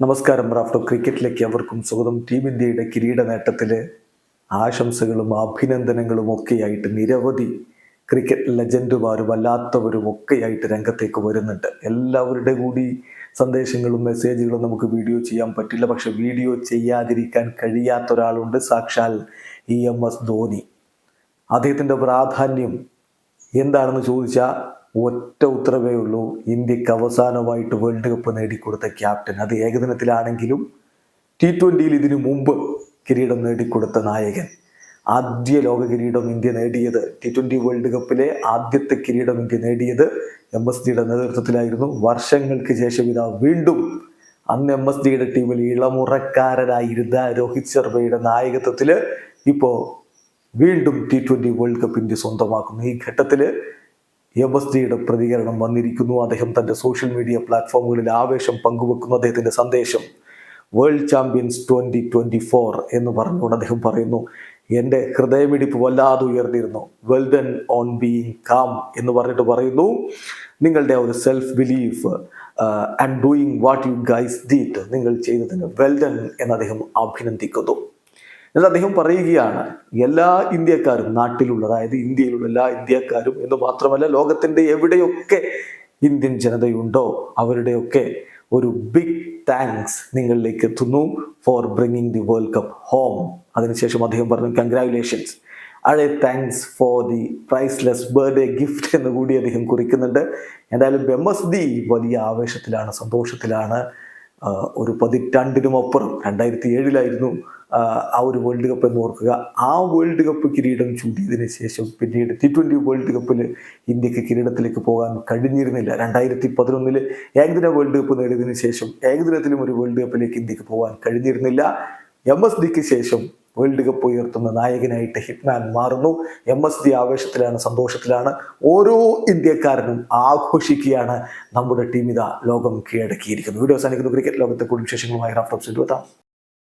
നമസ്കാരം. റാഫ്റ്റോ ക്രിക്കറ്റിലേക്ക് അവർക്കും സ്വാഗതം. ടീം ഇന്ത്യയുടെ കിരീട നേട്ടത്തിൽ ആശംസകളും അഭിനന്ദനങ്ങളും ഒക്കെയായിട്ട് നിരവധി ക്രിക്കറ്റ് ലെജൻഡുമാരും അല്ലാത്തവരും ഒക്കെയായിട്ട് രംഗത്തേക്ക് വരുന്നുണ്ട്. എല്ലാവരുടെ കൂടി സന്ദേശങ്ങളും മെസ്സേജുകളും നമുക്ക് വീഡിയോ ചെയ്യാൻ പറ്റില്ല. പക്ഷെ വീഡിയോ ചെയ്യാതിരിക്കാൻ കഴിയാത്ത ഒരാളുണ്ട് സാക്ഷാൽ ഇ എം എസ് ധോനി അദ്ദേഹത്തിന്റെ പ്രാധാന്യം എന്താണെന്ന് ചോദിച്ചാൽ ഒറ്റ ഉത്തരവേ ഉള്ളൂ. ഇന്ത്യയ്ക്ക് അവസാനമായിട്ട് വേൾഡ് കപ്പ് നേടിക്കൊടുത്ത ക്യാപ്റ്റൻ അത് ഏകദിനത്തിലാണെങ്കിലും ടി ട്വന്റിയിൽ ഇതിനു മുമ്പ് കിരീടം നേടിക്കൊടുത്ത നായകൻ. ആദ്യ ലോക കിരീടം ഇന്ത്യ നേടിയത് ടി ട്വന്റി വേൾഡ് കപ്പിലെ ആദ്യത്തെ കിരീടം ഇന്ത്യ നേടിയത് എം എസ് ഡിയുടെ നേതൃത്വത്തിലായിരുന്നു. വർഷങ്ങൾക്ക് ശേഷം ഇതാ വീണ്ടും അന്ന് എം എസ് ഡിയുടെ ടീമിൽ ഇളമുറക്കാരനായിരുന്ന രോഹിത് ശർമ്മയുടെ നായകത്വത്തിൽ ഇപ്പോൾ വീണ്ടും T twenty world cup India സ്വന്തമാക്കുന്നു. ഈ ഘട്ടത്തിൽ എം പ്രതികരണം വന്നിരിക്കുന്നു. അദ്ദേഹം തന്റെ സോഷ്യൽ മീഡിയ പ്ലാറ്റ്ഫോമുകളിൽ ആവേശം പങ്കുവെക്കുന്നു. അദ്ദേഹത്തിന്റെ സന്ദേശം world champions twenty twenty four എന്ന് പറഞ്ഞുകൊണ്ട് അദ്ദേഹം പറയുന്നു. എന്റെ ഹൃദയമിടിപ്പ് വല്ലാതെ ഉയർന്നിരുന്നു. Well done on being calm എന്ന് പറഞ്ഞിട്ട് പറയുന്നു. നിങ്ങളുടെ ഒരു self belief and doing what you guys did നിങ്ങൾ ചെയ്തതിന് വെൽ ഡൺ എന്ന് അദ്ദേഹം അഭിനന്ദിക്കുന്നു. എന്നാൽ അദ്ദേഹം പറയുകയാണ് എല്ലാ ഇന്ത്യക്കാരും നാട്ടിലുള്ള അതായത് ഇന്ത്യയിലുള്ള എല്ലാ ഇന്ത്യക്കാരും എന്ന് മാത്രമല്ല ലോകത്തിന്റെ എവിടെയൊക്കെ ഇന്ത്യൻ ജനതയുണ്ടോ അവരുടെയൊക്കെ ഒരു ബിഗ് താങ്ക്സ് നിങ്ങളിലേക്ക് എത്തുന്നു for bringing the world cup home അതിനുശേഷം അദ്ദേഹം പറഞ്ഞു congratulations അഴെ thanks for the priceless birthday gift എന്ന് കൂടി അദ്ദേഹം കുറിക്കുന്നുണ്ട്. എന്തായാലും ഡി വലിയ ആവേശത്തിലാണ് സന്തോഷത്തിലാണ്. ഒരു പതിറ്റാണ്ടിനുമപ്പുറം രണ്ടായിരത്തി ഏഴിലായിരുന്നു ആ ഒരു വേൾഡ് കപ്പ് എന്ന് ഓർക്കുക. ആ വേൾഡ് കപ്പ് കിരീടം ചൂടിയതിന് ശേഷം പിന്നീട് ടി ട്വന്റി വേൾഡ് കപ്പിൽ ഇന്ത്യയ്ക്ക് കിരീടത്തിലേക്ക് പോകാൻ കഴിഞ്ഞിരുന്നില്ല. രണ്ടായിരത്തി പതിനൊന്നിൽ ഏകദിന വേൾഡ് കപ്പ് നേടിയതിനു ശേഷം ഏകദിനത്തിലും ഒരു വേൾഡ് കപ്പിലേക്ക് ഇന്ത്യയ്ക്ക് പോകാൻ കഴിഞ്ഞിരുന്നില്ല. എം എസ് ഡിക്ക് ശേഷം വേൾഡ് കപ്പ് ഉയർത്തുന്ന നായകനായിട്ട് ഹിറ്റ്മാൻ മാറുന്നു. എം എസ് ഡി ആവേശത്തിലാണ് സന്തോഷത്തിലാണ്. ഓരോ ഇന്ത്യക്കാരനും ആഘോഷിക്കുകയാണ്. നമ്മുടെ ടീം ഇതാ ലോകം കീഴടക്കിയിരിക്കുന്നു. വീഡിയോ അവസാനിക്കുന്നു. ക്രിക്കറ്റ് ലോകത്തെ കൂടുതൽ വിശേഷങ്ങളുമായി റാഫ്റ്റോപ്സ്